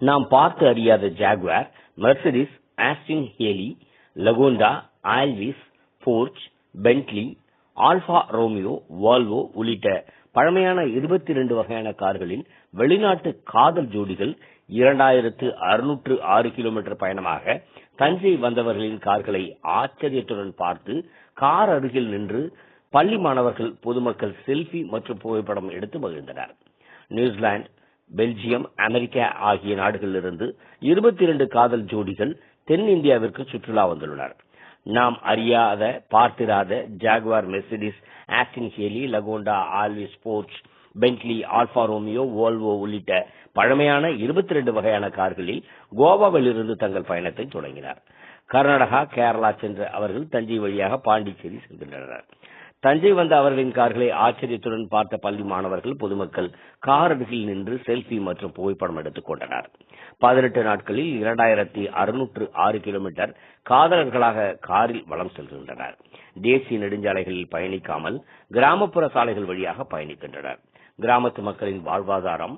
நாம் பார்த்து அறியாத Jaguar Mercedes Austin Healey Lagonda Alvis Porsche Bentley Alfa Romeo Volvo உள்ளிட்ட பழமையான இருபத்தி இரண்டு வகையான கார்களில் வெளிநாட்டு காதல் ஜோடிகள் இரண்டாயிரத்து அறுநூற்று ஆறு கிலோமீட்டர் பயணமாக தஞ்சை வந்தவர்களின் கார்களை ஆச்சரியத்துடன் பார்த்து கார் அருகில் நின்று பள்ளி மாணவர்கள் பொதுமக்கள் செல்ஃபி மற்றும் புகைப்படம் எடுத்து மகிழ்ந்தனர். நியூசிலாந்து பெல்ஜியம் அமெரிக்கா ஆகிய நாடுகளிலிருந்து இருபத்தி இரண்டு காதல் ஜோடிகள் தென்னிந்தியாவிற்கு சுற்றுலா வந்துள்ளனர். நாம் அறியாத பார்த்திராத Jaguar Mercedes Austin Healey Lagonda Alvis sports Bentley Alfa Romeo Volvo உள்ளிட்ட பழமையான இருபத்தி ரெண்டு வகையான கார்களில் கோவாவிலிருந்து தங்கள் பயணத்தை தொடங்கினார். கர்நாடகா கேரளா சென்ற அவர்கள் தஞ்சை வழியாக பாண்டிச்சேரி செல்கின்றனர் தஞ்சை வந்த அவர்களின் கார்களை ஆச்சரியத்துடன் பார்த்த பள்ளி மாணவர்கள் பொதுமக்கள் கார் அருகில் நின்று செல்ஃபி மற்றும் புகைப்படம் எடுத்துக் கொண்டனர். பதினெட்டு நாட்களில் இரண்டாயிரத்தி அறுநூற்று ஆறு கிலோமீட்டர் காதலர்களாக காரில் வலம் செல்கின்றனர். தேசிய நெடுஞ்சாலைகளில் பயணிக்காமல் கிராமப்புற சாலைகள் வழியாக பயணிக்கின்றனர். கிராமத்து மக்களின் வாழ்வாதாரம்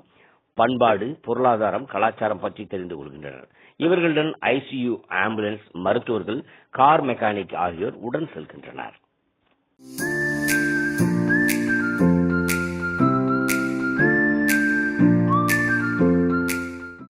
பண்பாடு பொருளாதாரம் கலாச்சாரம் பற்றி தெரிந்து கொள்கின்றனர். இவர்களுடன் ஐசியு ஆம்புலன்ஸ் மருத்துவர்கள் கார் மெக்கானிக் ஆகியோர் உடன் செல்கின்றனர்.